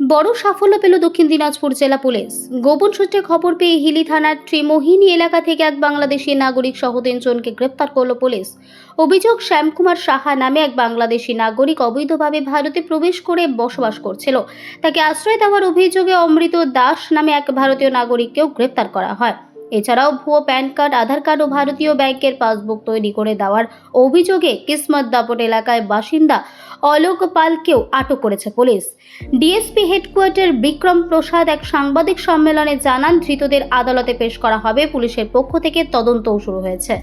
বড় সাফল্য পেল দক্ষিণ দিনাজপুর জেলা পুলিশ। গোপন সূত্রে খবর পেয়ে হিলি থানার ত্রিমোহিনী এলাকা থেকে এক বাংলাদেশি নাগরিক সহ তিনজনকে গ্রেপ্তার করল পুলিশ। অভিযোগ, শ্যামকুমার সাহা নামে এক বাংলাদেশি নাগরিক অবৈধভাবে ভারতে প্রবেশ করে বসবাস করছিল। তাকে আশ্রয় দেওয়ার অভিযোগে অমৃত দাস নামে এক ভারতীয় নাগরিককেও গ্রেপ্তার করা হয়। এছাড়াও ভুয়ো প্যান কার্ড, আধার কার্ড ও ভারতীয় ব্যাংকের পাসবুক তৈরি করে দেওয়ার অভিযোগে কিসমত দাপট এলাকায় বাসিন্দা অলোক পালকেও আটক করেছে police. DSP headquarter Bikram Prasad এক সাংবাদিক সম্মেলনে জানান, ধৃতদের আদালতে পেশ করা হবে, পুলিশের পক্ষ থেকে তদন্তও শুরু হয়েছে।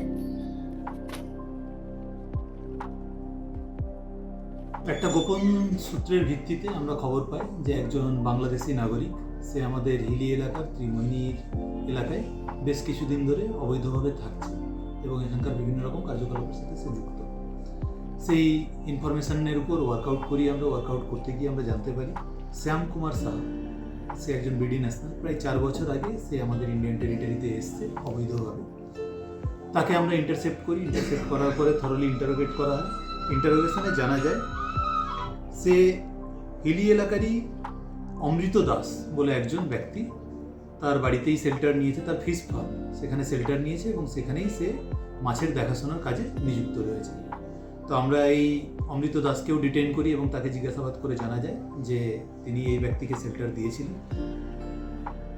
একটা গোপন সূত্রের ভিত্তিতে আমরা খবর পাই যে একজন বাংলাদেশি নাগরিক সে আমাদের হিলি এলাকার ত্রিমোহিনীর এলাকায় বেশ কিছুদিন ধরে অবৈধভাবে থাকছে এবং এখানকার বিভিন্ন রকম কার্যকলাপের সাথে সে যুক্ত। সেই ইনফরমেশনের উপর ওয়ার্কআউট করি আমরা ওয়ার্কআউট করতে গিয়ে আমরা জানতে পারি, শ্যাম কুমার সাহা, সে একজন বিডি ন্যাশনাল প্রায় চার বছর আগে সে আমাদের ইন্ডিয়ান টেরিটরিতে এসছে অবৈধভাবে। তাকে আমরা ইন্টারসেপ্ট করি ইন্টারসেপ্ট করার পরে থরলি ইন্টারোগেট করা হয়। ইন্টারোগেশনে জানা যায়, সে হিলি এলাকারই অমৃত দাস বলে একজন ব্যক্তি তার বাড়িতেই শেল্টার নিয়েছে, তার ফিস ফার্ম সেখানে শেল্টার নিয়েছে এবং সেখানেই সে মাছের দেখাশোনার কাজে নিযুক্ত রয়েছে। তো আমরা এই অমৃত দাসকেও ডিটেইন করি এবং তাকে জিজ্ঞাসাবাদ করে জানা যায় যে তিনি এই ব্যক্তিকে শেল্টার দিয়েছিলেন।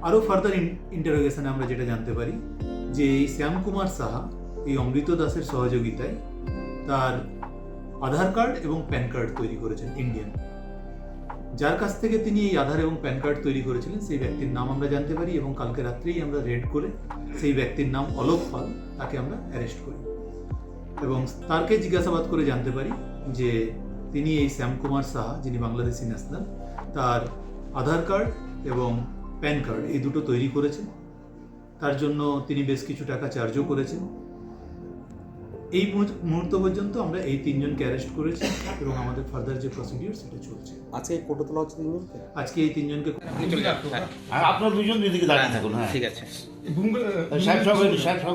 আরও ফার্দার ইন্টারোগেশনে আমরা যেটা জানতে পারি যে এই শ্যামকুমার সাহা, এই অমৃত দাসের সহযোগিতায় তার আধার কার্ড এবং প্যান কার্ড তৈরি করেছেন ইন্ডিয়ান যার কাছ থেকে তিনি এই আধার এবং প্যান কার্ড তৈরি করেছিলেন, সেই ব্যক্তির নাম আমরা জানতে পারি এবং কালকে রাত্রেই আমরা রেড করে সেই ব্যক্তির নাম অলোক পাল তাকে আমরা অ্যারেস্ট করি। এবং তারকে জিজ্ঞাসাবাদ করে জানতে পারি যে তিনি এই শ্যামকুমার সাহা, যিনি বাংলাদেশি ন্যাশনাল, তার আধার কার্ড এবং প্যান কার্ড এই দুটো তৈরি করেছেন। তার জন্য তিনি বেশ কিছু টাকা চার্জও করেছেন। এই মুহূর্ত- পর্যন্ত আমরা এই তিনজনকে অ্যারেস্ট করেছি এবং আমাদের ফার্দার যে প্রসিডিউর সেটা চলছে। আজকে ফটো তোলা হচ্ছে তিনজনকে? আজকে এই তিনজনকে আর আপনার দুজন দিদিকে দাঁড়িয়ে থাকুন হ্যাঁ। ঠিক আছে। সাহেব সাহেব